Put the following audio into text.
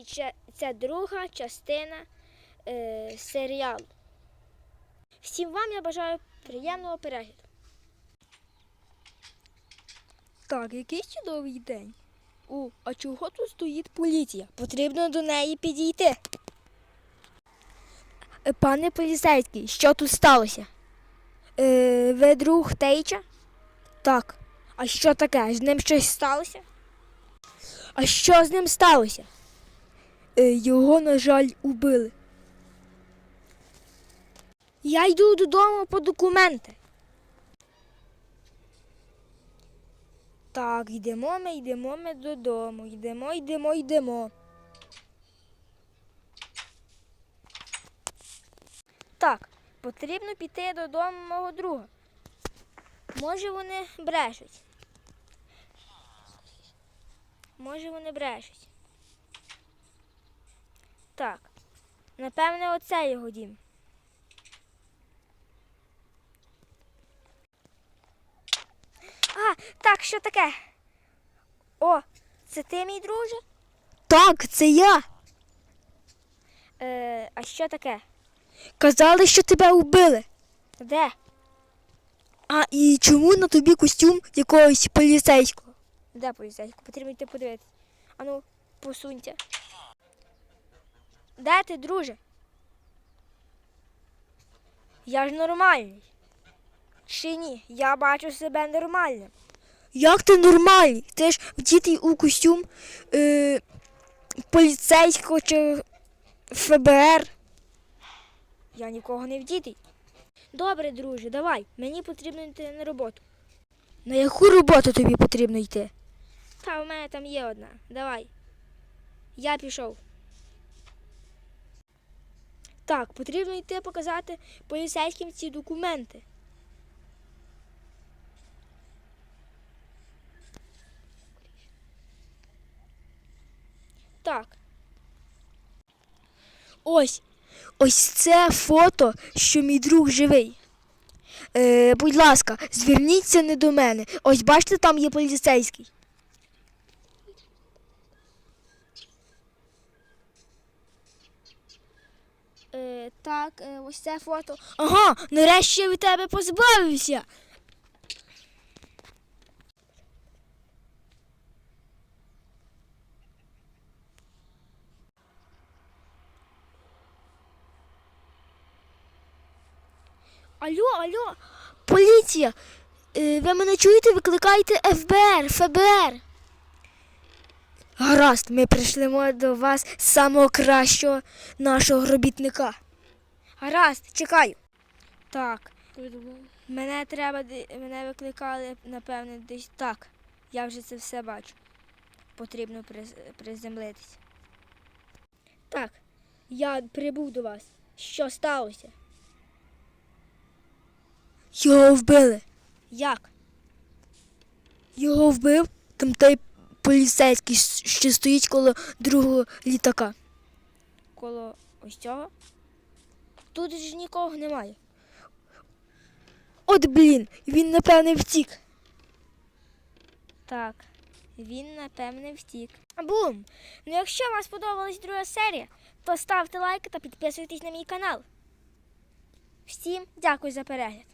І це, це друга частина е, серіалу. Всім вам я бажаю приємного перегляду. Так, який чудовий день. О, а чого тут стоїть поліція? Потрібно до неї підійти. Е, Пане поліцейський, що тут сталося? Е, ви друг Тейча? Так. А що таке? З ним щось сталося? А що з ним сталося? Е, його, на жаль, убили. Я йду додому по документи. Так, йдемо ми, йдемо ми додому. Йдемо, йдемо, йдемо. Так, потрібно піти додому мого друга. Може вони брешуть. Може вони брешуть. Так. Напевне, оце його дім. А, так, що таке? О, це ти, мій друже? Так, це я. Е, а що таке? Казали, що тебе вбили. Де? А і чому на тобі костюм якогось поліцейського? Де поліцейського? Потрібно йти подивитися. Ану, посунься. Де ти, друже? Я ж нормальний. Чи ні? Я бачу себе нормальним. Як ти нормальний? Ти ж вдітий у костюм е, поліцейського чи ФБР. Я нікого не вдітий. Добре, друже, давай. Мені потрібно йти на роботу. На яку роботу тобі потрібно йти? Та в мене там є одна. Давай. Я пішов. Так, потрібно йти показати поліцейським ці документи. Так. Ось. Ось це фото, що мій друг живий. Е, будь ласка, зверніться не до мене. Ось бачите, там є поліцейський. Так, е, ось це фото. Ага, нарешті я від тебе позбавився. Алло, алло, поліція. Е, ви мене чуєте? Викликайте ФБР, ФБР. Гаразд, ми прийшлемо до вас самого кращого нашого робітника. Гаразд, чекаю. Так. Мене треба, мене викликали, напевне, десь так. Я вже це все бачу. Потрібно приз- приземлитися. Так, я прибув до вас. Що сталося? Його вбили. Як? Його вбив там той поліцейський, що стоїть коло другого літака. Коло ось цього? Тут ж нікого немає. От блін, він напевне втік. Так, він напевне втік. Бум! Ну якщо вам сподобалась друга серія, то ставте лайк та підписуйтесь на мій канал. Всім дякую за перегляд.